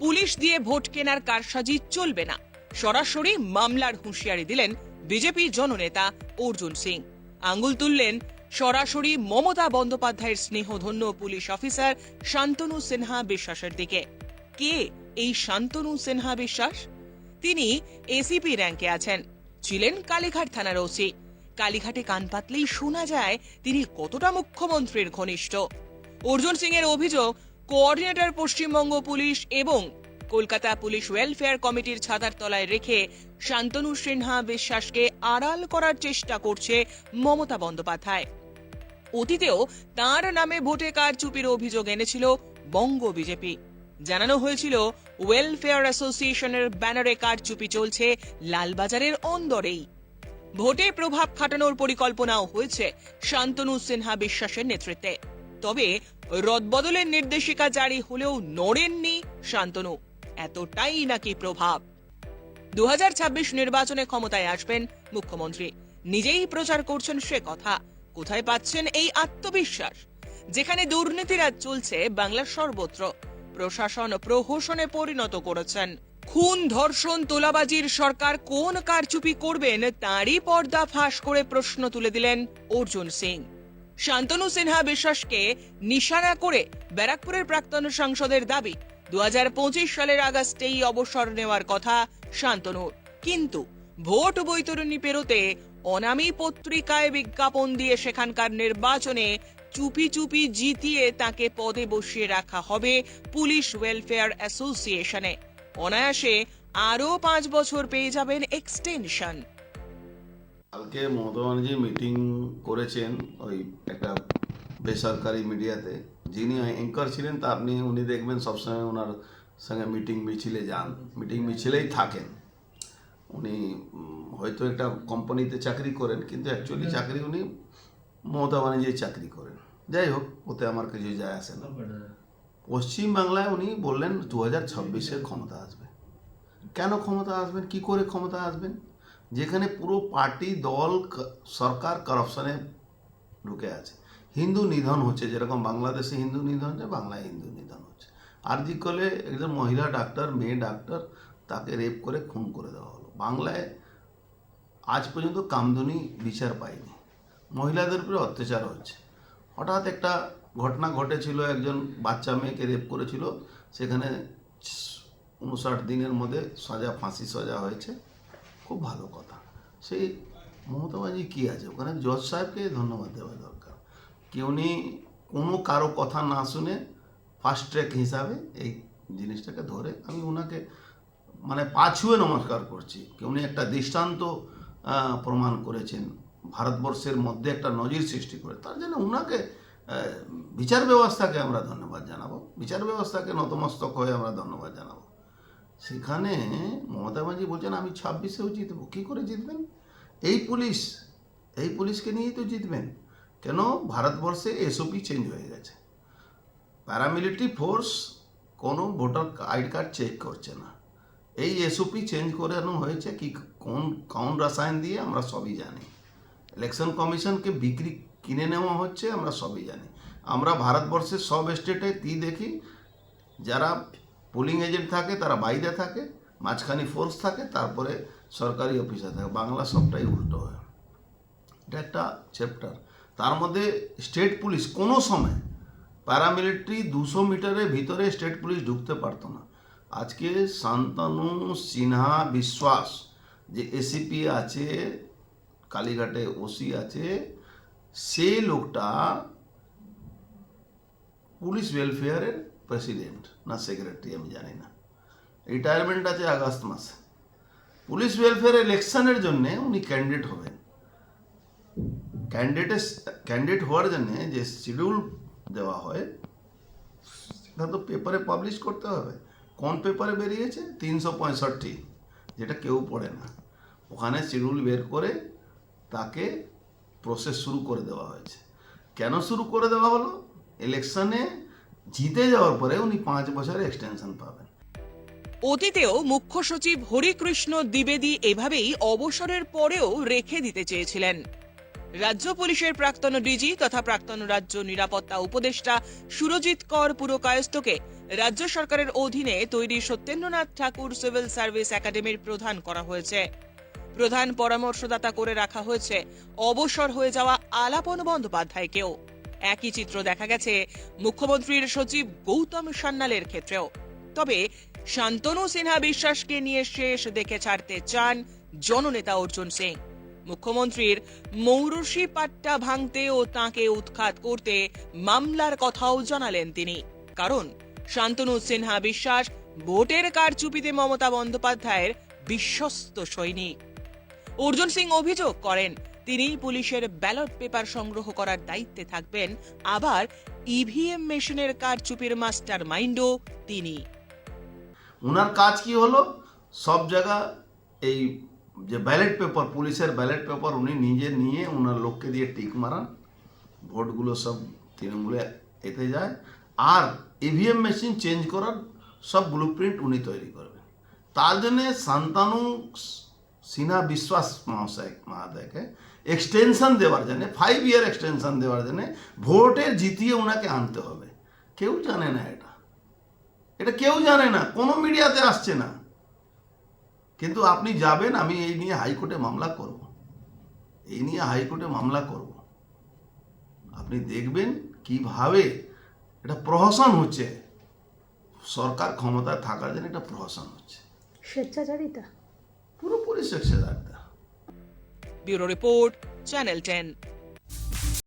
Police দিয়ে vote কেনার কারসাজি চলবে না। সরাসরি মামলার হুঁশিয়ারি দিলেন বিজেপি জননেতা অর্জুন সিং। আঙ্গুল তুললেন সরাসরি মমতা বন্দ্যোপাধ্যায়ের স্নেহধন্য পুলিশ অফিসার শান্তনু সিনহা বিশ্বাসের দিকে। কে এই শান্তনু সিনহা বিশ্বাস? তিনি এসিপি র্যাঙ্কে আছেন, ছিলেন কালীঘাট থানার ওসি কালীঘাটে কান পাতলেই শোনা যায় তিনি কতটা মুখ্যমন্ত্রীর ঘনিষ্ঠ। অর্জুন সিং এর অভিযোগ কোঅর্ডিনেটর পশ্চিমবঙ্গ পুলিশ এবং কলকাতা পুলিশ ওয়েলফেয়ার কমিটির ছাতার তলায় রেখে শান্তনু সিনহা বিশ্বাসকে আড়াল করার চেষ্টা করছে মমতা বন্দ্যোপাধ্যায়। অতীতেও তার নামে ভোটে কারচুপির অভিযোগ এনেছিল বঙ্গ বিজেপি। জানানো হয়েছিল, ওয়েলফেয়ার অ্যাসোসিয়েশনের ব্যানারে কারচুপি চলছে লালবাজারের অন্দরেই। ভোটে প্রভাব খাটানোর পরিকল্পনাও হয়েছে শান্তনু সিনহা বিশ্বাসের নেতৃত্বে। তবে রদবদলের নির্দেশিকা জারি হলেও নড়েননি শান্তনু। এতটাই নাকি প্রভাব। দু হাজার ছাব্বিশ নির্বাচনে ক্ষমতায় আসবেন মুখ্যমন্ত্রী। নিজেই প্রচার করছেন সে কথা। কোথায় পাচ্ছেন এই আত্মবিশ্বাস? যেখানে দুর্নীতিরাজ চলছে বাংলার সর্বত্র। প্রশাসন প্রহসনে পরিণত করেছেন। খুন ধর্ষণ তোলাবাজির সরকার কোন কারচুপি করবেন তারই পর্দা ফাঁস করে প্রশ্ন তুলে দিলেন অর্জুন সিং। শান্তনু সিনহা বিশ্বাসকে নিশানা করে ব্যারাকপুরের প্রাক্তন সাংসদের দাবি, দুহাজার পঁচিশ সালের আগস্টেই অবসর নেওয়ার কথা শান্তনুর। কিন্তু ভোট বৈতরণী পেরোতে অনামী পত্রিকায় বিজ্ঞাপন দিয়ে সেখানকার নির্বাচনে চুপি চুপি জিতিয়ে তাকে পদে বসিয়ে রাখা হবে পুলিশ ওয়েলফেয়ার অ্যাসোসিয়েশনে। অনায়াসে আরও পাঁচ বছর পেয়ে যাবেন এক্সটেনশন। কালকে মমতা ব্যানার্জি মিটিং করেছেন ওই একটা বেসরকারি মিডিয়াতে যিনি অ্যাঙ্কার ছিলেন, তা আপনি, উনি দেখবেন সবসময় ওনার সঙ্গে মিটিং মিছিলে যান। মিটিং মিছিলেই থাকেন। উনি হয়তো একটা কোম্পানিতে চাকরি করেন, কিন্তু অ্যাকচুয়ালি চাকরি উনি মমতা ব্যানার্জির চাকরি করেন। যাই হোক, ওতে আমার কিছু যায় আসে না। পশ্চিমবাংলায় উনি বললেন, দু হাজার ক্ষমতা আসবে। কেন ক্ষমতা আসবেন? কি করে ক্ষমতা আসবেন? যেখানে পুরো পার্টি দল সরকার কারাপশনে ঢুকে আছে। হিন্দু নিধন হচ্ছে, যেরকম বাংলাদেশে হিন্দু নিধন হচ্ছে, বাংলায় হিন্দু নিধন হচ্ছে। আর জি কলে একজন মহিলা ডাক্তার মেয়ে ডাক্তার তাকে রেপ করে, খুন করে দেওয়া হলো। বাংলায় আজ পর্যন্ত কামদুনি বিচার পায়নি। মহিলাদের উপরে অত্যাচার হচ্ছে। হঠাৎ একটা ঘটনা ঘটেছিল, একজন বাচ্চা মেয়েকে রেপ করেছিল। সেখানে উনষাট দিনের মধ্যে সাজা, ফাঁসি সাজা হয়েছে। খুব ভালো কথা। সেই মমতা ব্যানার্জি কী আছে? ওখানে জজ সাহেবকে ধন্যবাদ দেওয়া দরকার। কি উনি কোনো কারও কথা না শুনে ফার্স্ট ট্র্যাক হিসাবে এই জিনিসটাকে ধরে আমি ওনাকে মানে পাছুয়ে নমস্কার করছি। কি উনি একটা দৃষ্টান্ত প্রমাণ করেছেন। ভারতবর্ষের মধ্যে একটা নজির সৃষ্টি করে। তার জন্য ওনাকে বিচার ব্যবস্থাকে আমরা ধন্যবাদ জানাব। বিচার ব্যবস্থাকে নতমস্তক হয়ে আমরা ধন্যবাদ জানাব। সেখানে মমতা ব্যানার্জি বলছেন, আমি ছাব্বিশেও জিতবো। কী করে জিতবেন? এই পুলিশ, এই পুলিশকে নিয়েই তো জিতবেন। কেন? ভারতবর্ষে এসওপি চেঞ্জ হয়ে গেছে। প্যারামিলিটারি ফোর্স কোনো ভোটার আইডি কার্ড চেক করছে না। এই এসওপি চেঞ্জ করানো হয়েছে কি, কোন কোন রসায়ন দিয়ে? আমরা সবই জানি। ইলেকশন কমিশনকে বিক্রি কিনে নেওয়া হচ্ছে, আমরা সবই জানি। আমরা ভারতবর্ষের সব স্টেটে কি দেখি, যারা পোলিং এজেন্ট থাকে, তারা বাইরে থাকে, মাঝখানে ফোর্স থাকে, তারপরে সরকারি অফিসার থাকে। বাংলা সবটাই উল্টো হয়। এটা একটা চ্যাপ্টার তার মধ্যে স্টেট পুলিশ কোনো সময় প্যারামিলিটারি দুশো মিটারের ভিতরে স্টেট পুলিশ ঢুকতে পারতো না। আজকে শান্তনু সিনহা বিশ্বাস যে এসিপি আছে, কালীঘাটে ওসি আছে সেই লোকটা পুলিশ ওয়েলফেয়ারের প্রেসিডেন্ট না সেক্রেটারি আমি জানি না। রিটায়ারমেন্ট আছে আগস্ট মাসে। পুলিশ ওয়েলফেয়ার ইলেকশনের জন্য উনি ক্যান্ডিডেট হবেন। ক্যান্ডিডেট ক্যান্ডিডেট হওয়ার জন্য যে শিডিউল দেওয়া হয়, সেটা তো পেপারে পাবলিশ করতে হবে। কোন পেপারে বেরিয়েছে? তিনশো পঁয়ষট্টি, যেটা কেউ পড়ে না। ওখানে শিডিউল বের করে তাকে প্রসেস শুরু করে দেওয়া হয়েছে। কেন শুরু করে দেওয়া হলো? ইলেকশনে জিতে যাওয়ার পরে উনি পাঁচ বছরের এক্সটেনশন পাবেন। অতীতেও মুখ্য সচিব হরিকৃষ্ণ দ্বিবেদী এভাবেই অবসরের পরেও রেখে দিতে চেয়েছিলেন। রাজ্য পুলিশের প্রাক্তন ডিজি তথা প্রাক্তন রাজ্য নিরাপত্তা উপদেষ্টা সুরজিৎ কর পুরকায়স্থকে রাজ্য সরকারের অধীনে তৈরি সত্যেন্দ্রনাথ ঠাকুর সিভিল সার্ভিস একাডেমির প্রধান করা হয়েছে। প্রধান পরামর্শদাতা করে রাখা হয়েছে, অবসর হয়ে যাওয়া আলাপন বন্দ্যোপাধ্যায়কেও। একই চিত্র দেখা গেছে মুখ্যমন্ত্রীর সচিব গৌতম সান্যালের ক্ষেত্রেও। তবে শান্তনু সিনহা বিশ্বাসকে নিয়ে শেষ দেখে ছাড়তে চান জননেতা অর্জুন সিং। মুখ্যমন্ত্রীর মৌরসি পাট্টা ভাঙতে ও তাঁকে উৎখাত করতে মামলার কথাও জানালেন তিনি। কারণ শান্তনু সিনহা বিশ্বাস ভোটের কারচুপিতে মমতা বন্দ্যোপাধ্যায়ের বিশ্বস্ত সৈনিক। অর্জুন সিং অভিযোগ করেন তিনি পুলিশের ব্যালট পেপার সংগ্রহ করার দায়িত্বে থাকবেন। আবার ইভিএম মেশিনের কাজ কারচুপির মাস্টার মাইন্ডও তিনি। ওনার কাজ কি হলো? সব জায়গা এই যে ব্যালেট পেপার, পুলিশের ব্যালেট পেপার উনি নিজে নিয়ে ওনার লোককে দিয়ে টিক মারান। ভোটগুলো সব তৃণমূলে এতে যায়। আর ইভিএম মেশিন চেঞ্জ করার সব ব্লু প্রিন্ট উনি তৈরি করবেন। তার জন্যে শান্তানু সিনহা বিশ্বাস মহাশয় মহাদয়কে এক্সটেনশন দেওয়ার জন্য ফাইভ ইয়ার এক্সটেনশন দেওয়ার জন্য ভোটে জিতিয়ে ওনাকে আনতে হবে কেউ জানে না এটা এটা কেউ জানে না কোনো মিডিয়াতে আসছে না কিন্তু আপনি যাবেন আমি এই নিয়ে হাইকোর্টে মামলা করব এই নিয়ে হাইকোর্টে মামলা করব আপনি দেখবেন কীভাবে এটা প্রহসন হচ্ছে সরকার ক্ষমতায় থাকার জন্য এটা প্রহসন হচ্ছে স্বেচ্ছাচারিতা পুরোপুরি সেক্সেদারটা ব্যুরো রিপোর্ট চ্যানেল টেন।